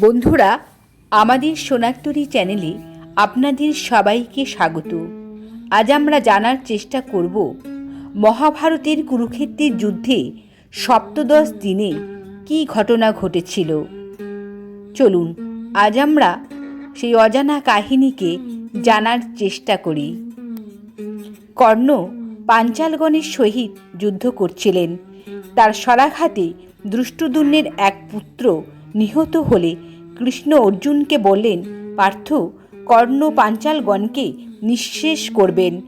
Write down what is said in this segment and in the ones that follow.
বন্ধুরা, আমাদের সোনারতরী চ্যানেলে আপনাদের সবাইকে স্বাগত। আজ আমরা জানার চেষ্টা করব, মহাভারতের কুরুক্ষেত্রের যুদ্ধে সপ্তদশ দিনে কী ঘটনা ঘটেছিল। চলুন, আজ আমরা সেই অজানা কাহিনীকে জানার চেষ্টা করি। কর্ণ পাঞ্চালগণের সহিত যুদ্ধ করছিলেন। তার সরাঘাতে দ্রষ্টুদুন্নের এক পুত্র নিহত হলে কৃষ্ণ অর্জুনকে বললেন, পার্থ, কর্ণ পাঞ্চালগণকে নিঃশেষ করবেন।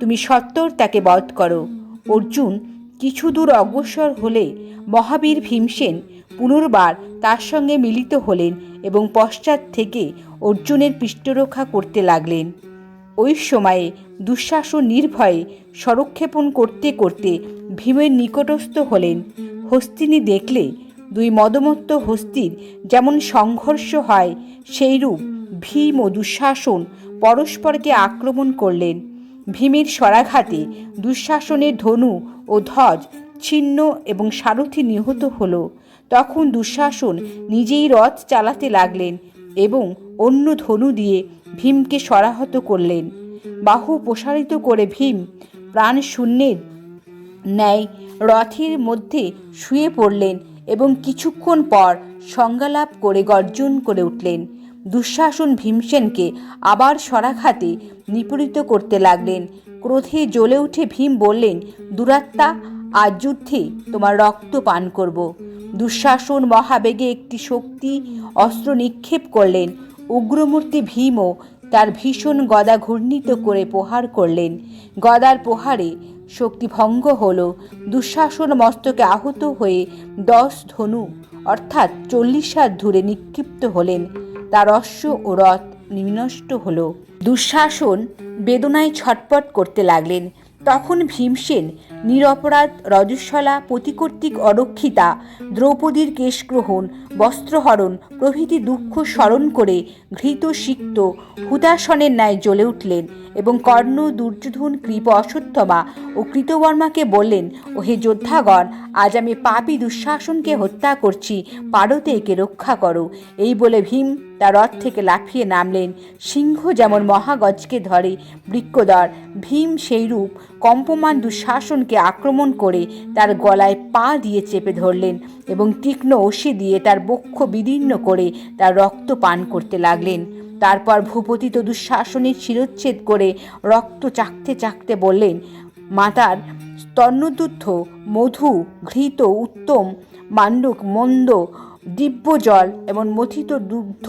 তুমি সত্তর তাকে বধ করো। অর্জুন কিছু দূর অগ্রসর হলে মহাবীর ভীমসেন পুনর্বার তার সঙ্গে মিলিত হলেন এবং পশ্চাৎ থেকে অর্জুনের পৃষ্ঠরক্ষা করতে লাগলেন। ওই সময়ে দুঃশাসন নির্ভয়ে স্বরক্ষেপণ করতে করতে ভীমের নিকটস্থ হলেন। হস্তিনী দেখলে দুই মদমত্ত হস্তির যেমন সংঘর্ষ হয়, সেইরূপ ভীম ও দুঃশাসন পরস্পরকে আক্রমণ করলেন। ভীমের সরাঘাতে দুঃশাসনের ধনু ও ধ্বজ ছিন্ন এবং সারথি নিহত হল। তখন দুঃশাসন নিজেই রথ চালাতে লাগলেন এবং অন্য ধনু দিয়ে ভীমকে সরাহত করলেন। বাহু প্রসারিত করে ভীম প্রাণ শূন্যের ন্যায় রথের মধ্যে শুয়ে পড়লেন এবং কিছুক্ষণ পর সংজ্ঞালাপ করে গর্জন করে উঠলেন। দুঃশাসন ভীমসেনকে আবার সরাঘাতে নিপীড়িত করতে লাগলেন। ক্রোধে জ্বলে উঠে ভীম বললেন, দুরাত্মা, আজ যুদ্ধে তোমার রক্ত পান করব। দুঃশাসন মহাবেগে একটি শক্তি অস্ত্র নিক্ষেপ করলেন। উগ্রমূর্তি ভীমও তার ভীষণ গদা ঘূর্ণিত করে প্রহার করলেন। গদার প্রহারে শক্তি ভঙ্গ হল। দুঃশাসন মস্তকে আহত হয়ে দশ ধনু, অর্থাৎ চল্লিশ হাত ধরে নিক্ষিপ্ত হলেন। তার অশ্ব ও রথ নিম্নষ্ট হল। দুঃশাসন বেদনায় ছটপট করতে লাগলেন। তখন ভীমসেন নিরপরাধ রজস্বলা পতিকর্তৃক অরক্ষিতা, দ্রৌপদীর কেশগ্রহণ বস্ত্রহরণ প্রভৃতি দুঃখ স্মরণ করে ঘৃত সিক্ত হুতাসনের ন্যায় জ্বলে উঠলেন এবং কর্ণ, দুর্যোধন, কৃপ অশ্বত্থমা ও কৃতবর্মাকে বললেন ও হে যোদ্ধাগণ, আজ আমি পাপি দুঃশাসনকে হত্যা করছি, পারতে একে রক্ষা করো। এই বলে ভীম তার রথ থেকে লাফিয়ে নামলেন সিংহ যেমন মহাগজকে ধরে বৃক্ষদর ভীম সেইরূপ কম্পমান দুঃশাসনকে আক্রমণ করে তার গলায় পা দিয়ে চেপে ধরলেন এবং তীক্ষ্ণ অসি দিয়ে তার বক্ষ বিদীর্ণ করে তার রক্ত পান করতে লাগলেন। তারপর ভূপতিত দুঃশাসনের শিরোচ্ছেদ করে রক্ত চাকতে চাকতে বললেন, মাতার স্তন্যদুদ্ধ মধু, ঘৃত, উত্তম, মান্ডুক, মন্দ দিব্য জল এবং মথিত দুগ্ধ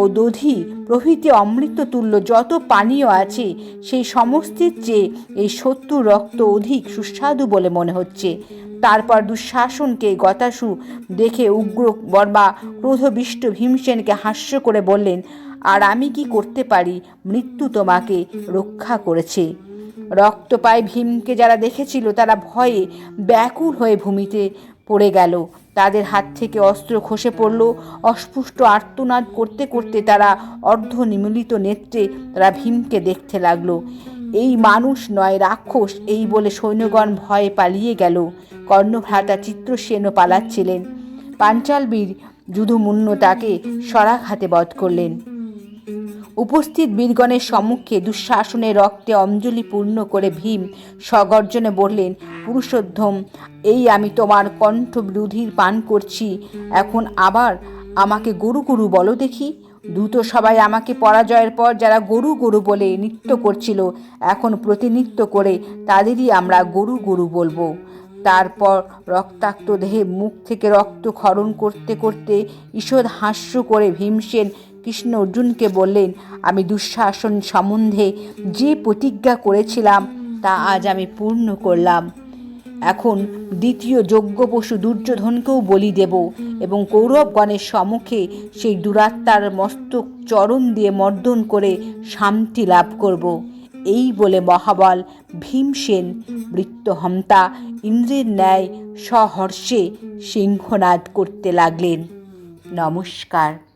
ও দধি প্রভৃতি অমৃত তুল্য যত পানীয় আছে, সেই সমস্তের চেয়ে এই শত্রু রক্ত অধিক সুস্বাদু বলে মনে হচ্ছে। তারপর দুঃশাসনকে গতাসু দেখে উগ্র বর্মা ক্রোধবিষ্ট ভীমসেনকে হাস্য করে বললেন, আর আমি কি করতে পারি? মৃত্যু তোমাকে রক্ষা করেছে। রক্তপায় ভীমকে যারা দেখেছিল তারা ভয়ে ব্যাকুল হয়ে ভূমিতে পড়ে গেল। তাদের হাত থেকে অস্ত্র খসে পড়ল। অস্পুষ্ট আর্তনাদ করতে করতে তারা অর্ধ নিমিলিত নেত্রে তারা ভীমকে দেখতে লাগল। এই মানুষ নয়, রাক্ষস, এই বলে সৈন্যগণ ভয়ে পালিয়ে গেল। কর্ণভ্রাতা চিত্রসেনও পালাচ্ছিলেন। পাঞ্চালবীর যুধমুন্ন তাকে সরাঘাতে বধ করলেন। উপস্থিত বীরগণের সম্মুখে দুঃশাসনের রক্তে অঞ্জলি পূর্ণ করে ভীম স্বগর্জনে বললেন পুরুষোদ্ধম এই আমি তোমার কণ্ঠ বিরোধীর পান করছি। এখন আবার আমাকে গরু গরু বলো দেখি। দ্রুত সবাই আমাকে পরাজয়ের পর যারা গরু গরু বলে নৃত্য করছিল, এখন প্রতিনিত্য করে তাদেরই আমরা গরু গরু বলব। তারপর রক্তাক্ত দেহে মুখ থেকে রক্ত ক্ষরণ করতে করতে ঈষৎ হাস্য করে ভীমসেন কৃষ্ণ অর্জুনকে বললেন, আমি দুঃশাসন সম্বন্ধে যে প্রতিজ্ঞা করেছিলাম, তা আজ আমি পূর্ণ করলাম। এখন দ্বিতীয় যোগ্য পশু দুর্যোধনকেও বলি দেব এবং কৌরবগণের সম্মুখে সেই দুরাত্মার মস্তক চরণ দিয়ে মর্দন করে শান্তি লাভ করব। এই বলে মহাবল ভীমসেন, বৃত্তহন্তা, ইন্দ্রের ন্যায় সহর্ষে সিংহনাদ করতে লাগলেন। নমস্কার।